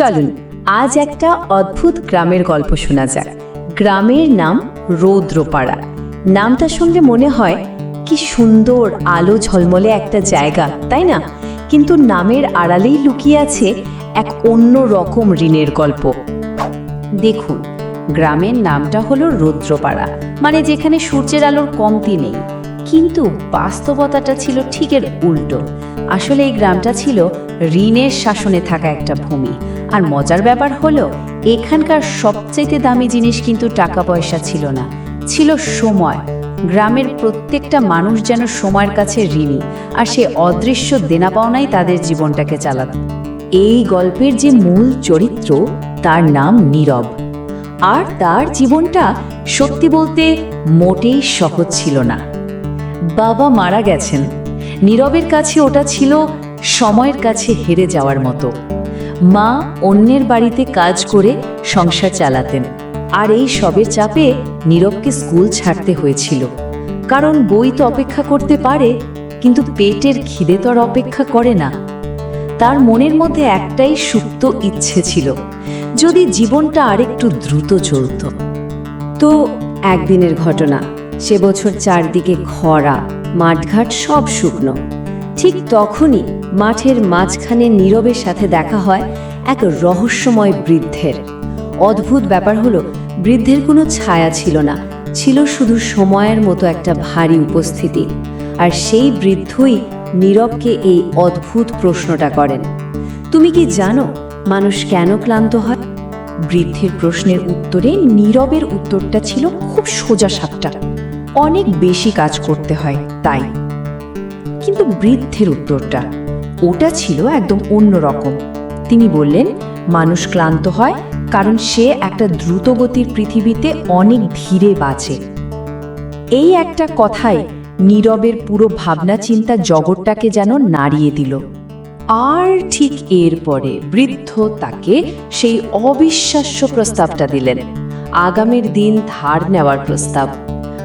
চলুন, আজ একটা অদ্ভুত গ্রামের গল্প শোনা যাক। গ্রামের নাম রৌদ্রপাড়া। নামটা শুনলে মনে হয়, কি সুন্দর আলো ঝলমলে একটা জায়গা, তাই না? কিন্তু নামের আড়ালেই লুকিয়ে আছে এক অন্য রকম ঋণের গল্প। দেখুন, গ্রামের নামটা হলো রৌদ্রপাড়া। মানে যেখানে সূর্যের আলোর কমতি নেই। কিন্তু বাস্তবতাটা ছিল ঠিকের উল্টো। আসলে এই গ্রামটা ছিল ঋণের শাসনে থাকা একটা ভূমি। আর মজার ব্যাপার হলো, এখানকার সবচাইতে দামি জিনিস কিন্তু টাকা পয়সা ছিল না। ছিল সময়। গ্রামের প্রত্যেকটা মানুষ যেন সময়ের কাছে ঋণী, আর সে অদৃশ্য দেনা পাওনাই তাদের জীবনটাকে চালাত। এই গল্পের যে মূল চরিত্র, তার নাম নীরব। আর তার জীবনটা সত্যি বলতে মোটেই সহজ ছিল না। বাবা মারা গেছেন। নীরবের কাছে ওটা ছিল সময়ের কাছে হেরে যাওয়ার মতো। মা অন্যের বাড়িতে কাজ করে সংসার চালাতেন। আর এই সবের চাপে নীরবকে স্কুল ছাড়তে হয়েছিল। কারণ বই তো অপেক্ষা করতে পারে, কিন্তু পেটের খিদে তো আর অপেক্ষা করে না। তার মনের মধ্যে একটাই সুপ্ত ইচ্ছে ছিল, যদি জীবনটা আরেকটু দ্রুত চলত। তো একদিনের ঘটনা, সে বছর চারদিকে খরা, মাঠঘাট সব শুকনো। ঠিক তখনই মাঠের মাঝখানে নীরবের সাথে দেখা হয় এক রহস্যময় বৃদ্ধের। অদ্ভুত ব্যাপার হলো, বৃদ্ধের কোনো ছায়া ছিল না, ছিল শুধু সময়ের মতো একটা ভারী উপস্থিতি। আর সেই বৃদ্ধই নীরবকে এই অদ্ভুত প্রশ্নটা করেন, তুমি কি জানো মানুষ কেন ক্লান্ত হয়? বৃদ্ধের প্রশ্নের উত্তরে নীরবের উত্তরটা ছিল খুব সোজা সাপটা, অনেক বেশি কাজ করতে হয়, তাই। কিন্তু বৃদ্ধের উত্তরটা ওটা ছিল একদম অন্য রকম। তিনি বললেন, মানুষ ক্লান্ত হয় কারণ সে একটা দ্রুতগতির পৃথিবীতে অনেক ধীরে বাঁচে। এই একটা কথাই নীরবের পুরো ভাবনা চিন্তা জগৎটাকে যেন নাড়িয়ে দিল। আর ঠিক এরপরে বৃদ্ধ তাকে সেই অবিশ্বাস্য প্রস্তাবটা দিলেন। আগামীর দিন ধার নেওয়ার প্রস্তাব।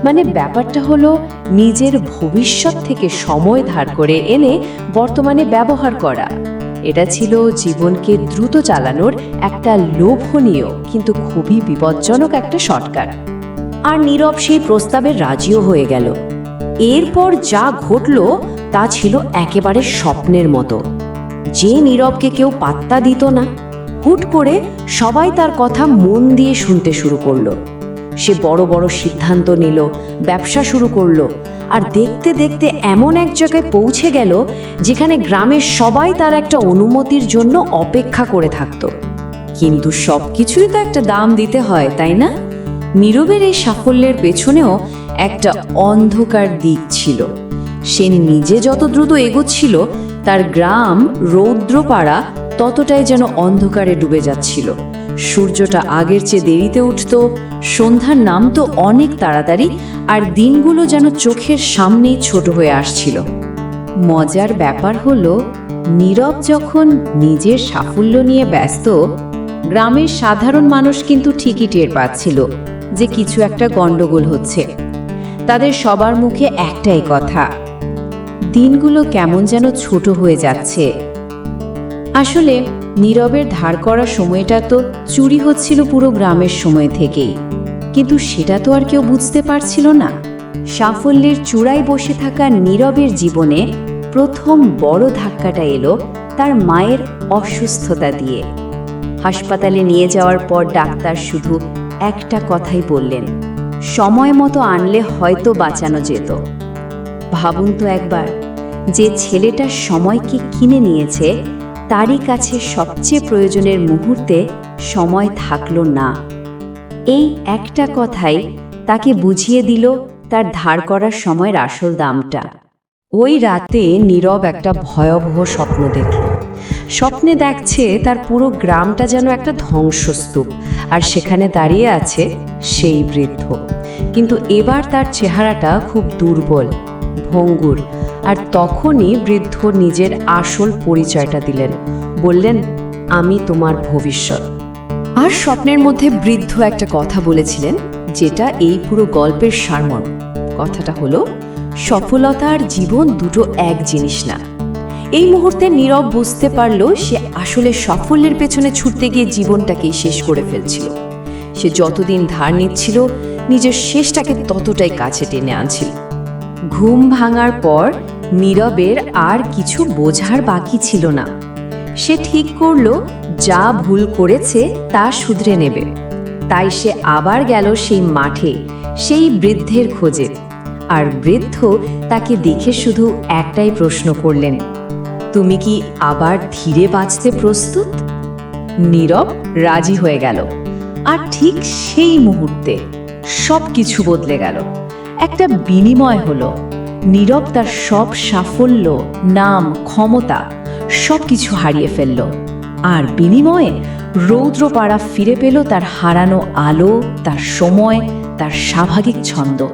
মানে ব্যাপারটা হলো নিজের ভবিষ্যৎ থেকে সময় ধার করে এনে বর্তমানে ব্যবহার করা। এটা ছিল জীবনকে দ্রুত চালানোর একটা লোভনীয় কিন্তু খুবই বিপজ্জনক একটা শর্টকাট। আর নীরব সেই প্রস্তাবে রাজিও হয়ে গেল। এরপর যা ঘটল তা ছিল একেবারে স্বপ্নের মতো। যে নীরবকে কেউ পাত্তা দিত না, হুট করে সবাই তার কথা মন দিয়ে শুনতে শুরু করল। সে বড় বড় সিদ্ধান্ত নিল, ব্যবসা শুরু করল। আর দেখতে দেখতে এমন এক জায়গায় পৌঁছে গেল, যেখানে গ্রামের সবাই তার একটা অনুমতির জন্য অপেক্ষা করে থাকতো। কিন্তু সব কিছুই তো একটা দাম দিতে হয়, তাই না? নীরবের এই সাফল্যের পেছনেও একটা অন্ধকার দিক ছিল। সে নিজে যত দ্রুত এগোচ্ছিল, তার গ্রাম, রৌদ্রপাড়া ততটাই যেন অন্ধকারে ডুবে যাচ্ছিল। সূর্যটা আগের চেয়ে দেরিতে উঠত, সন্ধ্যার নাম তো অনেক তাড়াতাড়ি, আর দিনগুলো যেন চোখের সামনেই ছোট হয়ে আসছিল। মজার ব্যাপার হলো, নীরব যখন নিজের সাফল্য নিয়ে ব্যস্ত, গ্রামের সাধারণ মানুষ কিন্তু ঠিকই টের পাচ্ছিল যে কিছু একটা গন্ডগোল হচ্ছে। তাদের সবার মুখে একটাই কথা, দিনগুলো কেমন যেন ছোট হয়ে যাচ্ছে আসলে নীরবের ধার করা সময়টা তো চুরি হচ্ছিল পুরো গ্রামের সময় থেকেই। কিন্তু সেটা তো আর কেউ বুঝতে পারছিল না। সাফল্যের চূড়ায় বসে থাকা নীরবের জীবনে প্রথম বড় ধাক্কাটা এলো তার মায়ের অসুস্থতা দিয়ে। হাসপাতালে নিয়ে যাওয়ার পর ডাক্তার শুধু একটা কথাই বললেন, সময় মতো আনলে হয়তো বাঁচানো যেত। ভাবুন তো একবার, যে ছেলেটা সময়কে কিনে নিয়েছে তারই কাছে সবচেয়ে প্রয়োজনের মুহূর্তে সময় থাকল না। এই একটা কথাই তাকে বুঝিয়ে দিল তার ধার করার সময়ের আসল দামটা। ওই রাতে নীরব একটা ভয়াবহ স্বপ্ন দেখল। স্বপ্নে দেখছে তার পুরো গ্রামটা যেন একটা ধ্বংসস্তূপ, আর সেখানে দাঁড়িয়ে আছে সেই বৃদ্ধ। কিন্তু এবার তার চেহারাটা খুব দুর্বল, ভঙ্গুর আর তখনই বৃদ্ধ নিজের আসল পরিচয়টা দিলেন। বললেন, আমি তোমার ভবিষ্যৎ। আর স্বপ্নের মধ্যে বৃদ্ধ একটা কথা বলেছিলেন, যেটা এই পুরো গল্পের সারমর্ম। কথাটা হলো, সফলতা আর জীবন দুটো এক জিনিস না। এই মুহূর্তে নীরব বুঝতে পারল, সে আসলে সাফল্যের পেছনে ছুটতে গিয়ে জীবনটাকেই শেষ করে ফেলছিল। সে যতদিন ধার নিচ্ছিল, নিজের শেষটাকে ততটাই কাছে টেনে আনছিল। ঘুম ভাঙার পর নীরবের আর কিছু বোঝার বাকি ছিল না। সে ঠিক করল, যা ভুল করেছে তা শুধরে নেবে। তাই সে আবার গেল সেই মাঠে, সেই বৃদ্ধের খোঁজে। আর বৃদ্ধ তাকে দেখে শুধু একটাই প্রশ্ন করলেন, তুমি কি আবার ধীরে বাঁচতে প্রস্তুত? নীরব রাজি হয়ে গেল। আর ঠিক সেই মুহূর্তে সব কিছু বদলে গেল। একটা বিনিময় হলো। নীরব তার সব সাফল্য, নাম, ক্ষমতা সব কিছু হারিয়ে ফেলল। আর বিনিময়ে রৌদ্রপাড়া ফিরে পেল তার হারানো আলো, তার সময়, তার স্বাভাবিক ছন্দ।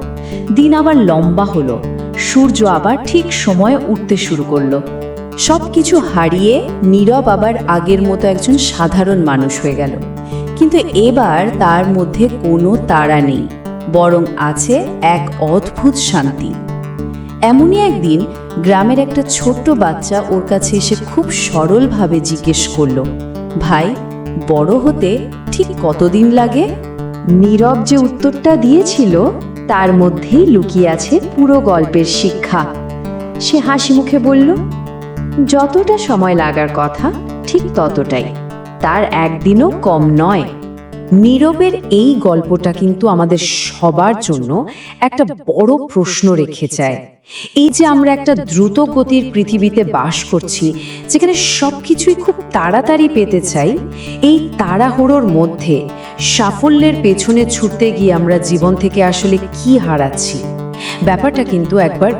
দিন আবার লম্বা হলো, সূর্য আবার ঠিক সময়ে উঠতে শুরু করল। সব কিছু হারিয়ে নীরব আবার আগের মতো একজন সাধারণ মানুষ হয়ে গেল। কিন্তু এবার তার মধ্যে কোনো তাড়া নেই, বরং আছে এক অদ্ভুত শান্তি। এমনই একদিন গ্রামের একটা ছোট্ট বাচ্চা ওর কাছে এসে খুব সরলভাবে জিজ্ঞেস করল, ভাই, বড় হতে ঠিক কতদিন লাগে? নীরব যে উত্তরটা দিয়েছিল, তার মধ্যেই লুকিয়ে আছে পুরো গল্পের শিক্ষা। সে হাসি মুখে বলল, যতটা সময় লাগার কথা, ঠিক ততটাই। তার একদিনও কম নয়। নীরবের এই গল্পটা কিন্তু আমাদের সবার জন্য একটা বড় প্রশ্ন রেখে যায়। এই যে আমরা একটা দ্রুত গতির পৃথিবীতে বাস করছি, যেখানে সব কিছুই খুব তাড়াতাড়ি পেতে চাই, এই তাড়াহুড়োর মধ্যে সাফল্যের পেছনে ছুটতে গিয়ে আমরা জীবন থেকে আসলে কি হারাচ্ছি? ব্যাপারটা কিন্তু একবার